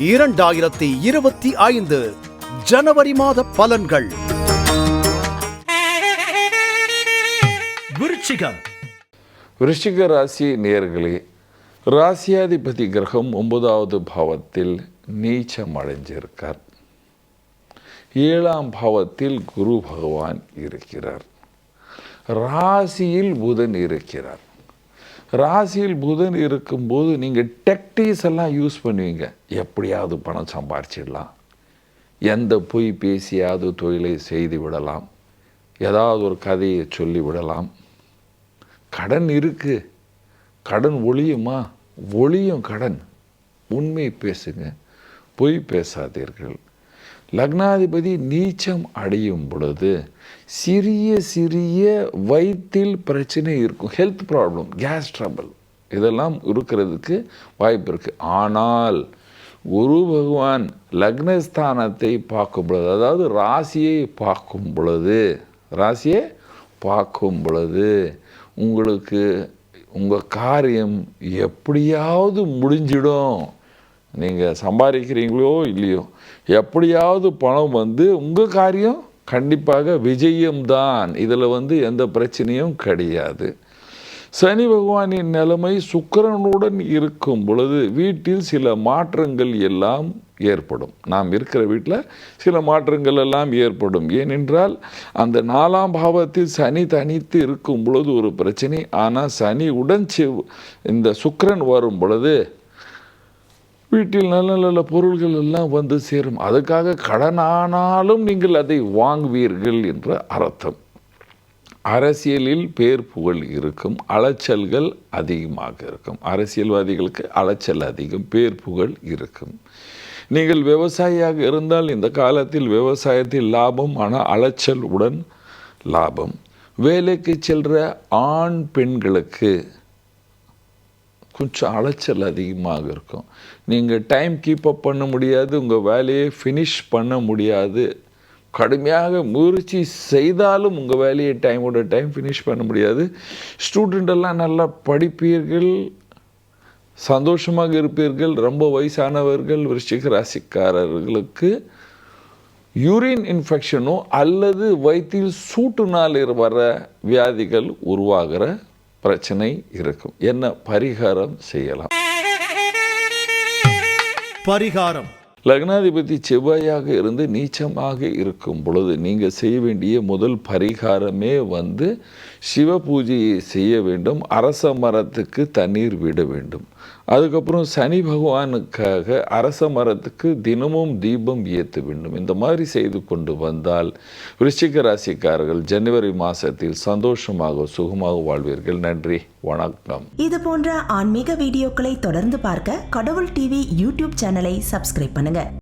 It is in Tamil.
இரண்டாயிரத்தி இருபத்தி ஐந்து ஜனவரி மாத பலன்கள். விருச்சிகம். விருச்சிக ராசி நேர்களே ராசியாதிபதி கிரகம் ஒன்பதாவது பாவத்தில் நீச்சம் அடைஞ்சிருக்கார் ஏழாம் பாவத்தில் குரு பகவான் இருக்கிறார். ராசியில் புதன் இருக்கிறார். ராசியில் புதன் இருக்கும்போது நீங்கள் டெக்டிஸ் எல்லாம் யூஸ் பண்ணுவீங்க. எப்படியாவது பணம் சம்பாரிச்சிடலாம். எந்த பொய் பேசியாவது தொழிலை செய்து விடலாம். ஏதாவது ஒரு கதையை சொல்லி விடலாம். கடன் இருக்குது கடன் ஒளியுமா? ஒளியும் கடன். உண்மை பேசுங்க. பொய் பேசாதீர்கள். லக்னாதிபதி நீச்சம் அடையும் பொழுது சிறிய சிறிய வயிற்றில் பிரச்சனை இருக்கும். ஹெல்த் ப்ராப்ளம் கேஸ் ட்ரபிள் இதெல்லாம் இருக்கிறதுக்கு வாய்ப்பு இருக்குது ஆனால் குரு பகவான் லக்னஸ்தானத்தை பார்க்கும் பொழுது அதாவது ராசியை பார்க்கும் பொழுது ராசியை பார்க்கும் பொழுது உங்களுக்கு உங்கள் காரியம் எப்படியாவது முடிஞ்சிடும். நீங்கள் சம்பாதிக்கிறீங்களோ இல்லையோ எப்படியாவது பணம் வந்து உங்கள் காரியம் கண்டிப்பாக விஜயம்தான். இதில் வந்து எந்த பிரச்சனையும் கிடையாது. சனி பகவானின் நிலைமை சுக்கரனுடன் இருக்கும் பொழுது வீட்டில் சில மாற்றங்கள் எல்லாம் ஏற்படும். நாம் இருக்கிற வீட்டில் சில மாற்றங்கள் எல்லாம் ஏற்படும். ஏனென்றால் அந்த நாலாம் பாவத்தில் சனி தனித்து இருக்கும் பொழுது ஒரு பிரச்சனை. ஆனால் சனி உடன் செவ் இந்த சுக்கரன் வரும் பொழுது வீட்டில் நல்ல நல்ல பொருள்கள் எல்லாம் வந்து சேரும். அதுக்காக கடனானாலும் நீங்கள் அதை வாங்குவீர்கள் என்ற அர்த்தம். அரசியலில் பேர் புகழ் இருக்கும் அலைச்சல்கள் அதிகமாக இருக்கும். அரசியல்வாதிகளுக்கு அலைச்சல் அதிகம் பேர் புகழ் இருக்கும். நீங்கள் விவசாயியாக இருந்தால் இந்த காலத்தில் விவசாயத்தில் லாபம் ஆனால் அலைச்சல் உடன் லாபம். வேலைக்கு செல்கிற ஆண் பெண்களுக்கு கொஞ்சம் அலைச்சல் அதிகமாக இருக்கும். நீங்கள் டைம் கீப்பப் பண்ண முடியாது உங்கள் வேலையை ஃபினிஷ் பண்ண முடியாது. கடுமையாக முயற்சி செய்தாலும் உங்கள் வேலையை டைமோட டைம் ஃபினிஷ் பண்ண முடியாது. ஸ்டூடெண்டெல்லாம் நல்லா படிப்பீர்கள் சந்தோஷமாக இருப்பீர்கள் ரொம்ப வயசானவர்கள் விருச்சிக ராசிக்காரர்களுக்கு யூரின் இன்ஃபெக்ஷனோ அல்லது வயிற்றில் சூட்டுனால் வர வியாதிகள் உருவாகிற பிரச்சனை இருக்கும். என்ன பரிகாரம் செய்யலாம்? பரிகாரம். லக்னாதிபதி செவ்வாயாக இருந்து நீச்சமாக இருக்கும் பொழுது நீங்கள் செய்ய வேண்டிய முதல் பரிகாரமே வந்து சிவ பூஜையை செய்ய வேண்டும். அரச மரத்துக்கு தண்ணீர் விட வேண்டும். அதுக்கப்புறம் சனி பகவானுக்காக அரச மரத்துக்கு தினமும் தீபம் ஏற்ற வேண்டும். இந்த மாதிரி செய்து கொண்டு வந்தால் விருச்சிக ராசிக்காரர்கள் ஜனவரி மாதத்தில் சந்தோஷமாக சுகமாக வாழ்வீர்கள். நன்றி வணக்கம். இது போன்ற ஆன்மீக வீடியோக்களை தொடர்ந்து பார்க்க கடவுள் டிவி யூடியூப் சேனலை சப்ஸ்கிரைப் 있는데